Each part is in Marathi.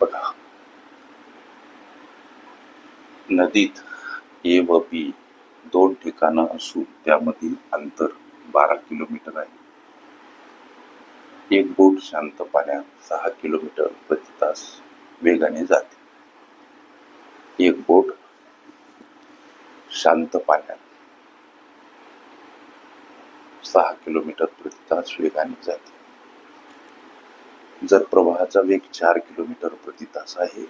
बघा. नदीत ए व बी दोन ठिकाणं असून त्यामधील अंतर बारा किलोमीटर आहे. एक बोट शांत पाण्यात सहा किलोमीटर प्रति तास वेगाने जाते. एक बोट शांत पाण्यात सहा किलोमीटर प्रति तास वेगाने जाते. जर प्रवाहाचा वेग चार किलोमीटर प्रति तास आहे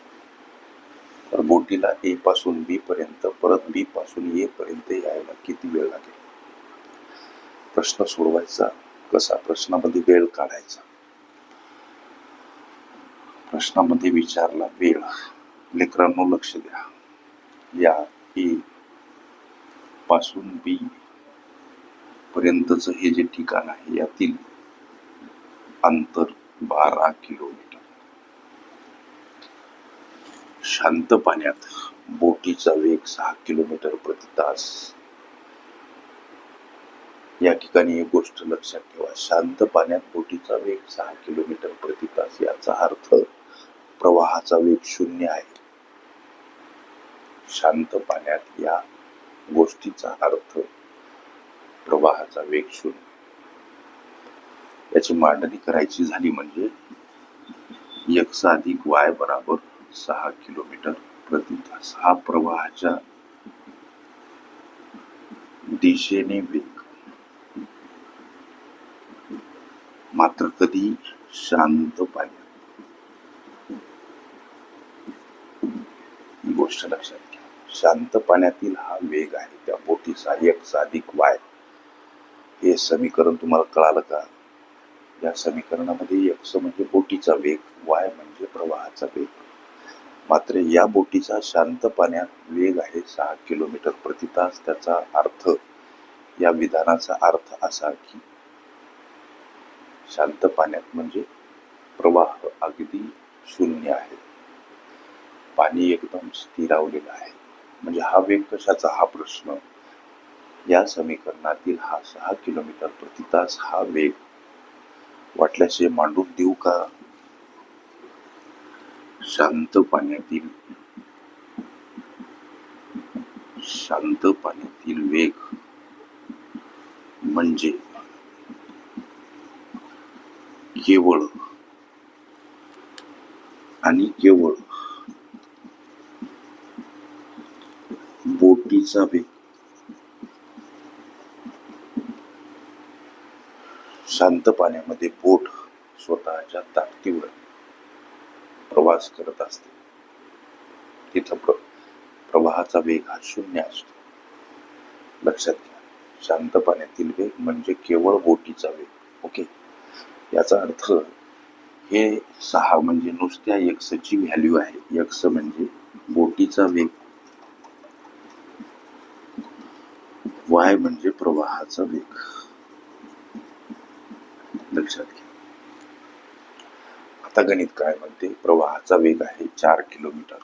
तर बोटीला ए पासून बी पर्यंत परत बी पासून ए पर्यंत यायला किती वेळ लागेल? प्रश्न सोडवायचा कसा? प्रश्नामध्ये वेळ काढायचा. प्रश्नामध्ये विचारला वेळ. लेकरांनो लक्ष द्या. या ए पासून बी पर्यंतच हे जे ठिकाण आहे यातील अंतर बारा किलोमीटर. शांत पाण्यात बोटीचा वेग सहा किलोमीटर प्रति तास. या ठिकाणी एक गोष्ट लक्षात ठेवा. शांत पाण्यात बोटीचा वेग सहा किलोमीटर प्रति तास याचा अर्थ प्रवाहाचा वेग शून्य आहे. शांत पाण्यात या गोष्टीचा अर्थ प्रवाहाचा वेग शून्य. याची मांडणी करायची झाली म्हणजे एक्स अधिक वाय बराबर सहा किलोमीटर प्रति तास. हा प्रवाहाच्या दिशेने वेग. मात्र कधी शांत पाण्यात ही गोष्ट लक्षात घ्या. शांत पाण्यातील हा वेग आहे. त्या बोटीचा एक साधिक वाय. हे समीकरण तुम्हाला कळालं का? या समीकरणामध्ये एक्स म्हणजे बोटीचा वेग वाय म्हणजे प्रवाहाचा वेग. मात्र या बोटीचा शांत पाण्यात वेग आहे सहा किलोमीटर प्रति तास. त्याचा अर्थ या विधानाचा अर्थ असा की शांत पाण्यात म्हणजे प्रवाह अगदी शून्य आहे. पाणी एकदम स्थिरावलेलं आहे. म्हणजे हा वेग कशाचा? हा प्रश्न. या समीकरणातील हा सहा किलोमीटर प्रति तास हा वेग वाटल्यास हे मांडून देऊ का? शांत पाण्यातील शांत पाण्यातील वेग म्हणजे केवळ आणि केवळ बोटीचा वेग. शांत पाण्यामध्ये बोट स्वतःच्या ताकदीवर प्रवास करत असते. तिथं प्र प्रवाहाचा वेग हा शून्य असतो. लक्षात घ्या शांत पाण्यातील वेग म्हणजे केवळ बोटीचा वेग ओके? याचा अर्थ हे सहा म्हणजे नुसत्या यक्षची व्हॅल्यू आहे. यक्ष म्हणजे बोटीचा वेग. वाय म्हणजे प्रवाहाचा वेग. लक्षात घ्या. आता गणित काय म्हणते? प्रवाहाचा वेग आहे चार किलोमीटर.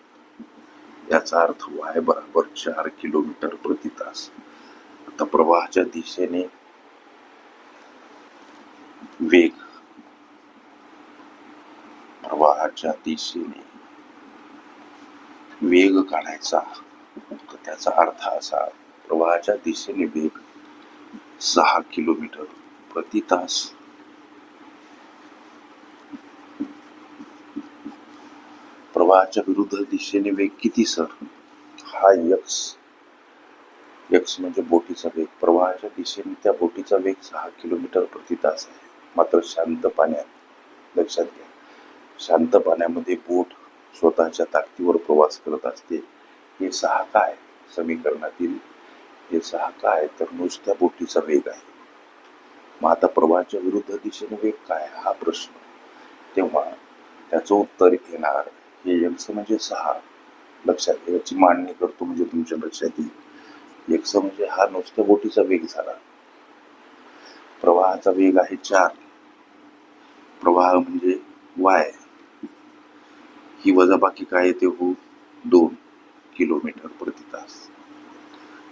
याचा अर्थ वाय बरोबर चार किलोमीटर प्रति तास. आता प्रवाहाच्या दिशेने वेग प्रवाहाच्या दिशेने वेग काढायचा. तर त्याचा अर्थ असा प्रवाहाच्या दिशेने वेग सहा किलोमीटर प्रति तास. प्रवाहाच्या विरुद्ध दिशेने वेग किती सर? हा यक्स यक्स म्हणजे बोटीचा वेग. प्रवाहाच्या दिशेने त्या बोटीचा वेग सहा किलोमीटर प्रति तास आहे. मात्र शांत पाण्यात. लक्षात घ्या. शांत पाण्यामध्ये बोट स्वतःच्या ताकदीवर प्रवास करत असते. हे सहा काय? समीकरणातील हे सहा काय? तर नुसत्या बोटीचा वेग आहे. मग आता प्रवाहाच्या विरुद्ध दिशेने वेग काय? हा प्रश्न. तेव्हा त्याचं उत्तर येणार हे एक्स म्हणजे सहा. लक्षात याची मांडणी करतो म्हणजे तुमच्या लक्षात येईल. एक्स म्हणजे हा नुसत्या बोटीचा वेग झाला. प्रवाहाचा वेग आहे चार. प्रवाह म्हणजे वाय. ही वजाबाकी काय येते हो? दोन किलोमीटर प्रति तास.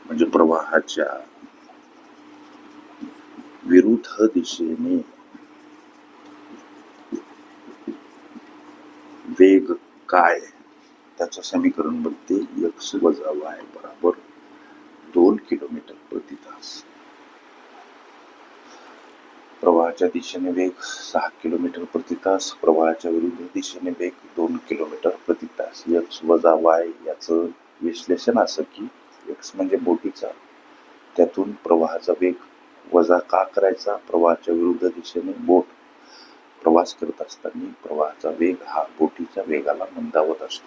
म्हणजे प्रवाहाच्या विरुद्ध दिशेने वेग काय त्याचं समीकरण बनते एक्स वजा वाय बराबर दोन किलोमीटर प्रति तास. प्रवाहाच्या दिशेने वेग सहा किलोमीटर प्रति तास प्रवाहाच्या विरुद्ध दिशेने वेग दोन किलोमीटर प्रति तास. एक्स वजा वाय याचं विश्लेषण असं की एक्स म्हणजे बोटीचा. त्यातून प्रवाहाचा वेग वजा का करायचा? प्रवाहाच्या विरुद्ध दिशेने बोट प्रवास करत असताना प्रवाहाचा वेग हा बोटीच्या वेगाला मंदावत असतो.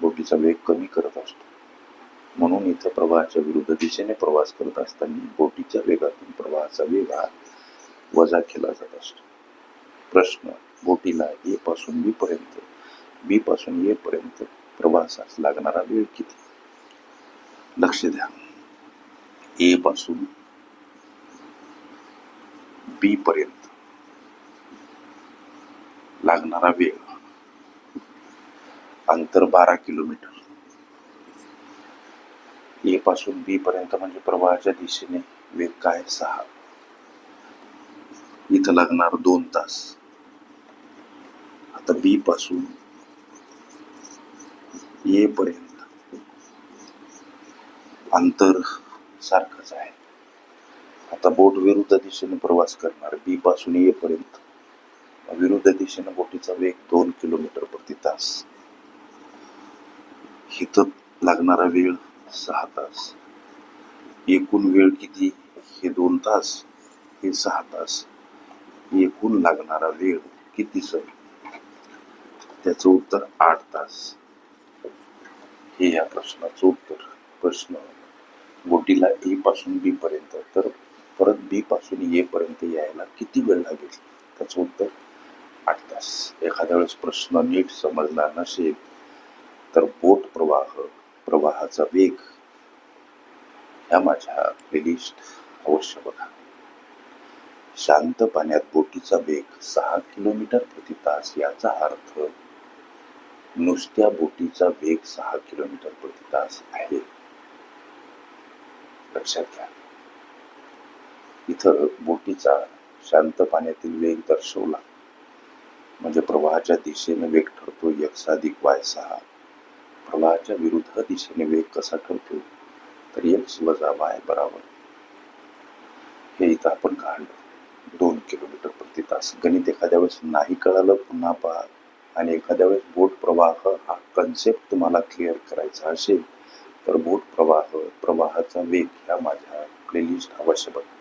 बोटीचा वेग कमी करत असतो. म्हणून इथं प्रवाहाच्या विरुद्ध दिशेने प्रवास करत असताना बोटीच्या वेगातून प्रवाहाचा वेग हा वजा केला जात असतो. प्रश्न बोटीला ए पासून बी पर्यंत बी पासून ए पर्यंत प्रवासास लागणारा वेळ किती? लक्ष द्या. ए पासून बी पर्यंत लागणारा वेळ अंतर बारा किलोमीटर. ए पासून बी पर्यंत म्हणजे प्रवाहाच्या दिशेने वेग काय? सहा. इथं लागणार दोन तास. आता बी पासून ए पर्यंत. अंतर सारखंच आहे. आता बोट विरुद्ध दिशेने प्रवास करणार बी पासून ए पर्यंत. विरुद्ध दिशेने बोटीचा वेग दोन किलोमीटर प्रति तास. इथं लागणारा वेळ सहा तास. एकूण वेळ किती? हे दोन तास. हे सहा तास. एकूण लागणारा वेळ किती सर? त्याचं उत्तर आठ तास. हे या प्रश्नाचं उत्तर. प्रश्न. बोटीला ए पासून बी पर्यंत. तर परत बी पासून ए पर्यंत यायला किती वेळ लागेल? त्याचं उत्तर आठ तास एखाद्या वेळेस प्रश्न नीट समजणार नसेल तर बोट प्रवाह प्रवाहाचा वेग ह्या माझ्या प्लेलिस्ट अवश्य बघा शांत पाण्यात बोटीचा वेग सहा किलोमीटर प्रति तास याचा अर्थ नुसत्या बोटीचा वेग सहा किलोमीटर प्रति तास आहे लक्षात घ्या इथं बोटीचा शांत पाण्यातील वेग दर्शवला म्हणजे प्रवाहाच्या दिशेने वेग ठरतो एक्स अधिक वाय सहा. प्रवाहाच्या विरुद्ध दिशेने वेग कसा ठरतो? तर एक्स वजा वाय बराबर. हे इथं आपण काढलं. दोन किलोमीटर प्रति तास. गणित एखाद्या वेळेस नाही कळालं पुन्हा पहा. आणि एखाद्या वेळेस बोट प्रवाह हा कन्सेप्ट तुम्हाला क्लिअर करायचा असेल तर बोट प्रवाह प्रवाहाचा वेग ह्या माझ्या प्लेलिस्ट अवश्य बघा